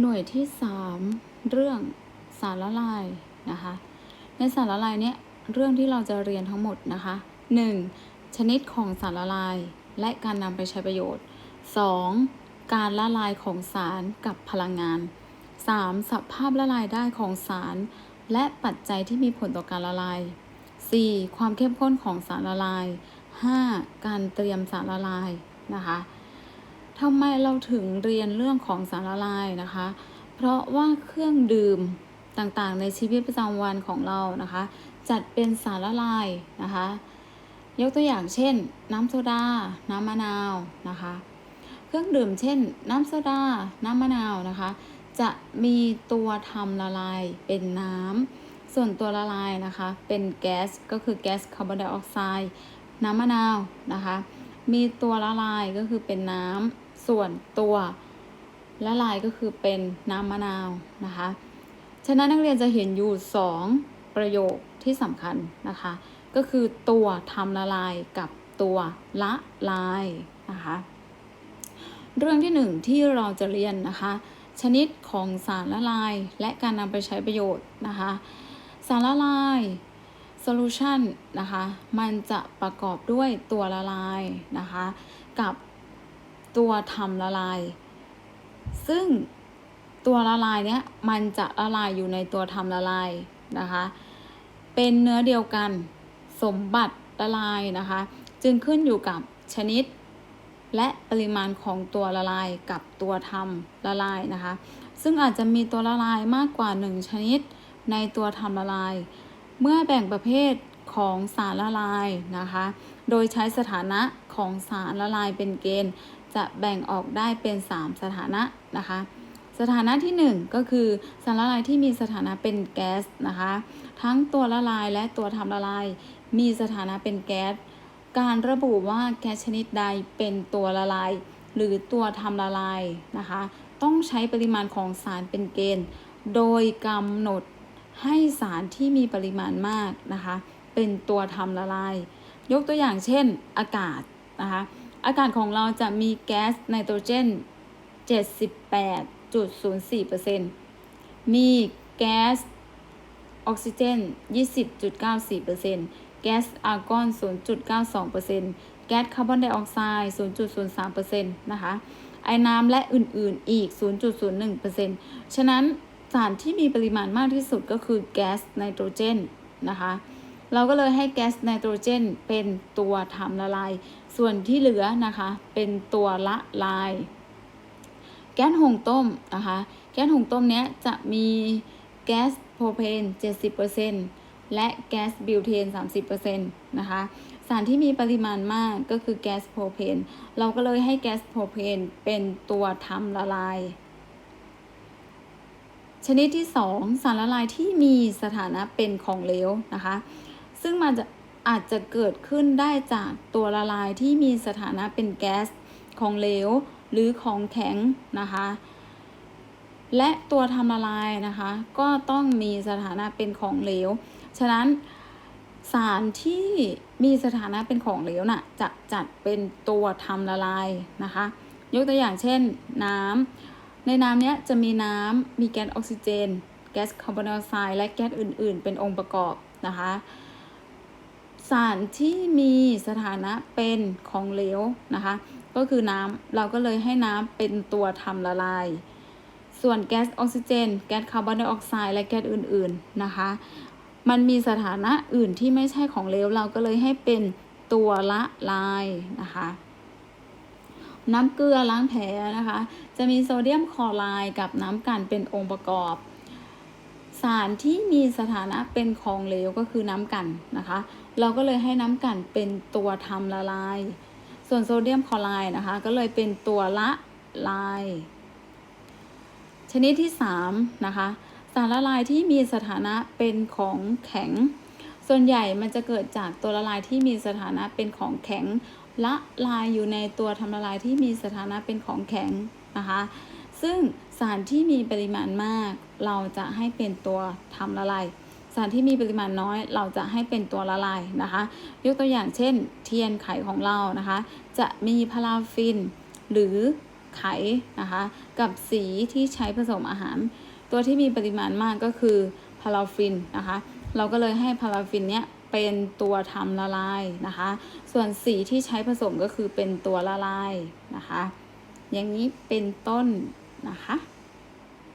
หน่วยที่ 3 เรื่องสารละลายนะคะ ในสารละลายเนี้ยเรื่องที่เราจะเรียนทั้งหมดนะคะ 1. ชนิดของสารละลายและการนำไปใช้ประโยชน์ 2. การละลายของสารกับพลังงาน 3. สภาพละลายได้ของสาร และปัจจัยที่มีผลต่อการละลาย 4. ความเข้มข้นของสารละลาย 5. การเตรียมสารละลายนะคะ ทำไมเราถึงเรียนเรื่องของสารละลายนะคะ เพราะว่าเครื่องดื่มต่างๆ ในชีวิตประจำวันของเรานะคะ จัดเป็นสารละลายนะคะ ยกตัวอย่างเช่น น้ำโซดา น้ำมะนาวนะคะ เครื่องดื่มเช่น น้ำโซดา น้ำมะนาวนะคะ จะมีตัวทำละลายเป็นน้ำส่วนตัวละลายนะคะ เป็นแก๊สก็คือแก๊สคาร์บอนไดออกไซด์น้ำมะนาวนะคะ มีตัวละลายก็คือเป็นน้ำส่วนตัวละลายก็คือเป็นน้ำมะนาวนะคะ ฉะนั้นนักเรียนจะเห็นอยู่ 2 ประโยคที่สำคัญนะคะ ก็คือตัวทำละลายกับตัวละลายนะคะ เรื่องที่หนึ่งที่เราจะเรียนนะคะ ชนิดของสารละลายและการนำไปใช้ประโยชน์นะคะ สารละลาย solution นะคะมันจะประกอบด้วยตัวละลายนะคะกับตัวทำละลาย ซึ่งตัวละลายเนี้ยมันจะละลายอยู่ในตัวทำละลายนะคะเป็นเนื้อเดียวกันสมบัติละลายนะคะจึงขึ้นอยู่กับชนิด และปริมาณของตัวละลายกับตัวทำละลายนะคะซึ่งอาจจะมีตัวละลายมากกว่า 1 ชนิดในตัวทำละลาย เมื่อแบ่งประเภทของสารละลายนะคะ โดยใช้สถานะของสารละลายเป็นเกณฑ์ จะแบ่งออกได้เป็น 3 สถานะนะคะ สถานะที่ 1 ก็คือสารละลายที่มีสถานะเป็นแก๊สนะคะ ทั้งตัวละลายและตัวทำละลายมีสถานะเป็นแก๊ส การระบุว่าแก๊สชนิดใดเป็นตัวละลาย หรือตัวทำละลายนะคะ ต้องใช้ปริมาณของสารเป็นเกณฑ์ โดยกำหนด ให้สารที่มีปริมาณมากนะคะ เป็นตัวทำละลาย ยกตัวอย่างเช่นอากาศนะคะ อากาศของเราจะมีแก๊สไนโตรเจน 78.04%มีแก๊สออกซิเจน 20.94%แก๊สอาร์กอน 0.92%แก๊สคาร์บอนไดออกไซด์ 0.03%นะคะ ไอน้ำและอื่นๆ อีก 0.01%ฉะนั้น สารที่มีปริมาณมากที่สุดก็คือแก๊สไนโตรเจนนะคะ เราก็เลยให้แก๊สไนโตรเจนเป็นตัวทำละลาย ส่วนที่เหลือนะคะ เป็นตัวละลาย แก๊สหงต้มนะคะ แก๊สหงต้มเนี้ยจะมีแก๊สโพรเพน 70%และแก๊สบิวเทน 30%นะคะ สารที่มีปริมาณมากก็คือแก๊สโพรเพน เราก็เลยให้แก๊สโพรเพนเป็นตัวทำละลาย ชนิดที่ 2 สารละลายที่มีสถานะเป็นของเหลวนะคะ ซึ่งมันจะอาจจะเกิดขึ้นได้จากตัวละลายที่มีสถานะเป็นแก๊สของเหลวหรือของแข็งนะคะ และตัวทำละลายนะคะ ก็ต้องมีสถานะเป็นของเหลว ฉะนั้นสารที่มีสถานะเป็นของเหลวน่ะจะจัดเป็นตัวทำละลายนะคะ ยกตัวอย่างเช่น น้ำ ในน้ำเนี้ยจะมีน้ำมีแก๊สออกซิเจน แก๊สคาร์บอนไดออกไซด์และแก๊สอื่น ๆ เป็นองค์ประกอบนะคะ สารที่มีสถานะเป็นของเหลวนะคะ ก็คือน้ำเราก็เลยให้น้ำเป็นตัวทำละลาย ส่วนแก๊สออกซิเจน แก๊สคาร์บอนไดออกไซด์และแก๊สอื่น ๆ นะคะ มันมีสถานะอื่นที่ไม่ใช่ของเหลวเราก็เลยให้เป็นตัวละลายนะคะ น้ำเกลือล้างแผลนะคะ จะมีโซเดียมคลอไรด์กับน้ำกันเป็นองค์ประกอบ สารที่มีสถานะเป็นของเหลวก็คือน้ำกันนะคะ เราก็เลยให้น้ำกันเป็นตัวทำละลาย ส่วนโซเดียมคลอไรด์นะคะ ก็เลยเป็นตัวละลาย ชนิดที่3นะคะสารละลายที่มีสถานะเป็นของแข็ง ส่วนใหญ่มันจะเกิดจากตัวละลายที่มีสถานะเป็นของแข็ง ละลายอยู่ในตัวทำละลายที่มีสถานะเป็นของแข็งนะคะ ซึ่งสารที่มีปริมาณมาก เราจะให้เป็นตัวทำละลาย สารที่มีปริมาณน้อย เราจะให้เป็นตัวละลายนะคะ ยกตัวอย่างเช่น เทียนไขของเรานะคะ จะมีพาราฟิน หรือไขนะคะ กับสีที่ใช้ผสมอาหาร ตัวที่มีปริมาณมากก็คือพาราฟินนะคะ เราก็เลยให้พาราฟินเนี้ย เป็นตัวทำละลายนะคะ ส่วนสีที่ใช้ผสมก็คือเป็นตัวละลายนะคะ อย่างนี้เป็นต้นนะคะ